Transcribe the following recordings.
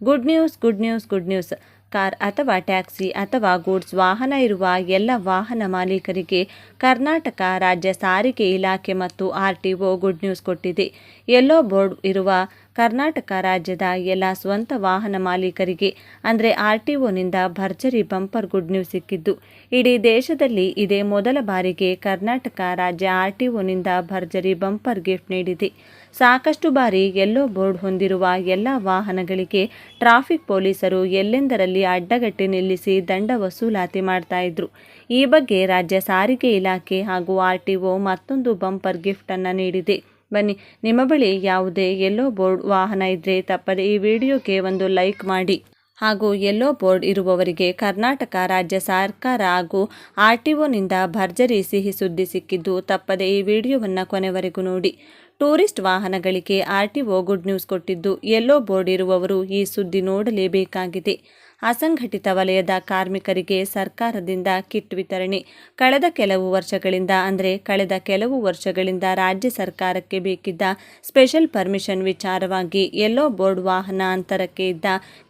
Good news good news good news car ಅಥವಾ taxi ಅಥವಾ goods ವಾಹನ ಇರುವ ಎಲ್ಲ ವಾಹನ ಮಾಲೀಕರಿಗೆ ಕರ್ನಾಟಕ ರಾಜ್ಯ ಸಾರಿಗೆ ಇಲಾಖೆ ಮತ್ತು R T O good news ಕೊಟ್ಟಿದೆ. ಯೆಲ್ಲೋ ಬೋರ್ಡ್ ಇರುವ ಕರ್ನಾಟಕ ರಾಜ್ಯದ ಎಲ್ಲ ಸ್ವಂತ ವಾಹನ ಮಾಲೀಕರಿಗೆ, ಅಂದರೆ ಆರ್ ಟಿ ಒನಿಂದ ಭರ್ಜರಿ ಬಂಪರ್ ಗುಡ್ ನ್ಯೂಸ್ ಸಿಕ್ಕಿದ್ದು. ಇಡೀ ದೇಶದಲ್ಲಿ ಇದೇ ಮೊದಲ ಬಾರಿಗೆ ಕರ್ನಾಟಕ ರಾಜ್ಯ ಆರ್ ಟಿ ಒನಿಂದ ಭರ್ಜರಿ ಬಂಪರ್ ಗಿಫ್ಟ್ ನೀಡಿದೆ. ಸಾಕಷ್ಟು ಬಾರಿ ಎಲ್ಲೋ ಬೋರ್ಡ್ ಹೊಂದಿರುವ ಎಲ್ಲ ವಾಹನಗಳಿಗೆ ಟ್ರಾಫಿಕ್ ಪೊಲೀಸರು ಎಲ್ಲೆಂದರಲ್ಲಿ ಅಡ್ಡಗಟ್ಟಿ ನಿಲ್ಲಿಸಿ ದಂಡ ವಸೂಲಾತಿ ಮಾಡ್ತಾ ಇದ್ರು. ಈ ಬಗ್ಗೆ ರಾಜ್ಯ ಸಾರಿಗೆ ಇಲಾಖೆ ಹಾಗೂ ಆರ್ ಟಿ ಒ ಮತ್ತೊಂದು ಬಂಪರ್ ಗಿಫ್ಟನ್ನು ನೀಡಿದೆ. ಬನ್ನಿ. ನಿಮ್ಮ ಬಳಿ ಯಾವುದೇ ಎಲ್ಲೋ ಬೋರ್ಡ್ ವಾಹನ ಇದ್ದರೆ ತಪ್ಪದೆ ಈ ವಿಡಿಯೋಗೆ ಒಂದು ಲೈಕ್ ಮಾಡಿ. ಹಾಗೂ ಎಲ್ಲೋ ಬೋರ್ಡ್ ಇರುವವರಿಗೆ ಕರ್ನಾಟಕ ರಾಜ್ಯ ಸರ್ಕಾರ ಹಾಗೂ ಆರ್ ಟಿ ಒನಿಂದ ಭರ್ಜರಿ ಸಿಹಿ ಸುದ್ದಿ ಸಿಕ್ಕಿದ್ದು ತಪ್ಪದೆ ಈ ವಿಡಿಯೋವನ್ನು ಕೊನೆವರೆಗೂ ನೋಡಿ. ಟೂರಿಸ್ಟ್ ವಾಹನಗಳಿಗೆ R T O good news ಕೊಟ್ಟಿದ್ದು ಎಲ್ಲೋ ಬೋರ್ಡ್ ಇರುವವರು ಈ ಸುದ್ದಿ ನೋಡಲೇಬೇಕಾಗಿದೆ. ಅಸಂಘಟಿತ ವಲಯದ ಕಾರ್ಮಿಕರಿಗೆ ಸರ್ಕಾರದಿಂದ ಕಿಟ್ ವಿತರಣೆ. ಕಳೆದ ಕೆಲವು ವರ್ಷಗಳಿಂದ, ಅಂದರೆ ಕಳೆದ ಕೆಲವು ವರ್ಷಗಳಿಂದ ರಾಜ್ಯ ಸರ್ಕಾರಕ್ಕೆ ಬೇಕಿದ್ದ ಸ್ಪೆಷಲ್ ಪರ್ಮಿಷನ್ ವಿಚಾರವಾಗಿ ಎಲ್ಲೋ ಬೋರ್ಡ್ ವಾಹನ ಅಂತರಕ್ಕೆ ಇದ್ದ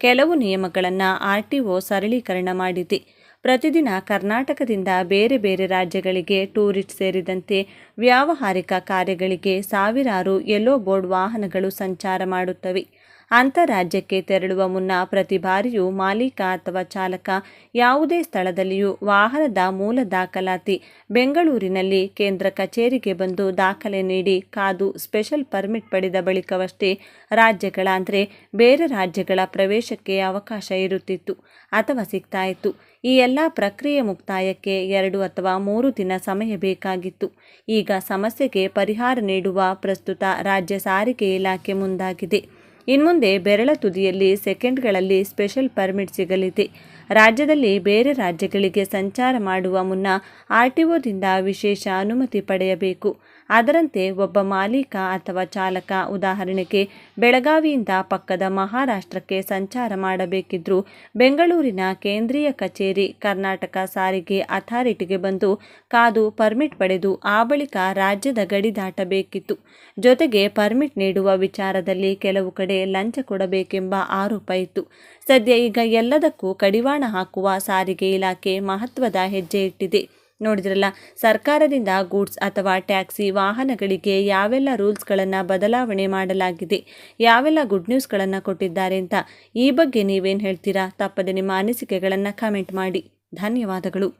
ಕೆಲವು ನಿಯಮಗಳನ್ನು ಆರ್ಟಿಒ ಸರಳೀಕರಣ ಮಾಡಿದೆ. ಪ್ರತಿದಿನ ಕರ್ನಾಟಕದಿಂದ ಬೇರೆ ಬೇರೆ ರಾಜ್ಯಗಳಿಗೆ ಟೂರಿಸ್ಟ್ ಸೇರಿದಂತೆ ವ್ಯಾವಹಾರಿಕ ಕಾರ್ಯಗಳಿಗೆ ಸಾವಿರಾರು ಯೆಲ್ಲೋ ಬೋರ್ಡ್ ವಾಹನಗಳು ಸಂಚಾರ ಮಾಡುತ್ತವೆ. ಅಂತರಾಜ್ಯಕ್ಕೆ ತೆರಳುವ ಮುನ್ನ ಪ್ರತಿ ಬಾರಿಯೂ ಮಾಲೀಕ ಅಥವಾ ಚಾಲಕ ಯಾವುದೇ ಸ್ಥಳದಲ್ಲಿಯೂ ವಾಹನದ ಮೂಲ ದಾಖಲಾತಿ ಬೆಂಗಳೂರಿನಲ್ಲಿ ಕೇಂದ್ರ ಕಚೇರಿಗೆ ಬಂದು ದಾಖಲೆ ನೀಡಿ ಕಾದು ಸ್ಪೆಷಲ್ ಪರ್ಮಿಟ್ ಪಡೆದ ಬಳಿಕವಷ್ಟೇ ರಾಜ್ಯಗಳ ಅಂದರೆ ಬೇರೆ ರಾಜ್ಯಗಳ ಪ್ರವೇಶಕ್ಕೆ ಅವಕಾಶ ಇರುತ್ತಿತ್ತು ಅಥವಾ ಸಿಗ್ತಾ ಇತ್ತು ಈ ಎಲ್ಲ ಪ್ರಕ್ರಿಯೆ ಮುಕ್ತಾಯಕ್ಕೆ ಎರಡು ಅಥವಾ ಮೂರು ದಿನ ಸಮಯ ಬೇಕಾಗಿತ್ತು. ಈಗ ಸಮಸ್ಯೆಗೆ ಪರಿಹಾರ ನೀಡುವ ಪ್ರಸ್ತುತ ರಾಜ್ಯ ಸಾರಿಗೆ ಇಲಾಖೆ ಮುಂದಾಗಿದೆ. ಇನ್ಮುಂದೆ ಬೆರಳ ತುದಿಯಲ್ಲಿ ಸೆಕೆಂಡ್ಗಳಲ್ಲಿ ಸ್ಪೆಷಲ್ ಪರ್ಮಿಟ್ ಸಿಗಲಿದೆ. ರಾಜ್ಯದಲ್ಲಿ ಬೇರೆ ರಾಜ್ಯಗಳಿಗೆ ಸಂಚಾರ ಮಾಡುವ ಮುನ್ನ ಆರ್ಟಿಒದಿಂದ ವಿಶೇಷ ಅನುಮತಿ ಪಡೆಯಬೇಕು. ಅದರಂತೆ ಒಬ್ಬ ಮಾಲೀಕ ಅಥವಾ ಚಾಲಕ ಉದಾಹರಣೆಗೆ ಬೆಳಗಾವಿಯಿಂದ ಪಕ್ಕದ ಮಹಾರಾಷ್ಟ್ರಕ್ಕೆ ಸಂಚಾರ ಮಾಡಬೇಕಿದ್ರೂ ಬೆಂಗಳೂರಿನ ಕೇಂದ್ರೀಯ ಕಚೇರಿ ಕರ್ನಾಟಕ ಸಾರಿಗೆ ಅಥಾರಿಟಿಗೆ ಬಂದು ಕಾದು ಪರ್ಮಿಟ್ ಪಡೆದು ಆ ಬಳಿಕ ರಾಜ್ಯದ ಗಡಿ ದಾಟಬೇಕಿತ್ತು. ಜೊತೆಗೆ ಪರ್ಮಿಟ್ ನೀಡುವ ವಿಚಾರದಲ್ಲಿ ಕೆಲವು ಕಡೆ ಲಂಚ ಕೊಡಬೇಕೆಂಬ ಆರೋಪ ಇತ್ತು. ಸದ್ಯ ಈಗ ಎಲ್ಲದಕ್ಕೂ ಕಡಿವಾಣ ಹಾಕುವ ಸಾರಿಗೆ ಇಲಾಖೆ ಮಹತ್ವದ ಹೆಜ್ಜೆ ಇಟ್ಟಿದೆ. ನೋಡಿದ್ರಲ್ಲ, ಸರ್ಕಾರದಿಂದ ಗೂಡ್ಸ್ ಅಥವಾ ಟ್ಯಾಕ್ಸಿ ವಾಹನಗಳಿಗೆ ಯಾವೆಲ್ಲ ರೂಲ್ಸ್ಗಳನ್ನು ಬದಲಾವಣೆ ಮಾಡಲಾಗಿದೆ, ಯಾವೆಲ್ಲ ಗುಡ್ ನ್ಯೂಸ್ಗಳನ್ನು ಕೊಟ್ಟಿದ್ದಾರೆ ಅಂತ ಈ ಬಗ್ಗೆ ನೀವೇನು ಹೇಳ್ತೀರಾ? ತಪ್ಪದೆ ನಿಮ್ಮ ಅನಿಸಿಕೆಗಳನ್ನು ಕಮೆಂಟ್ ಮಾಡಿ. ಧನ್ಯವಾದಗಳು.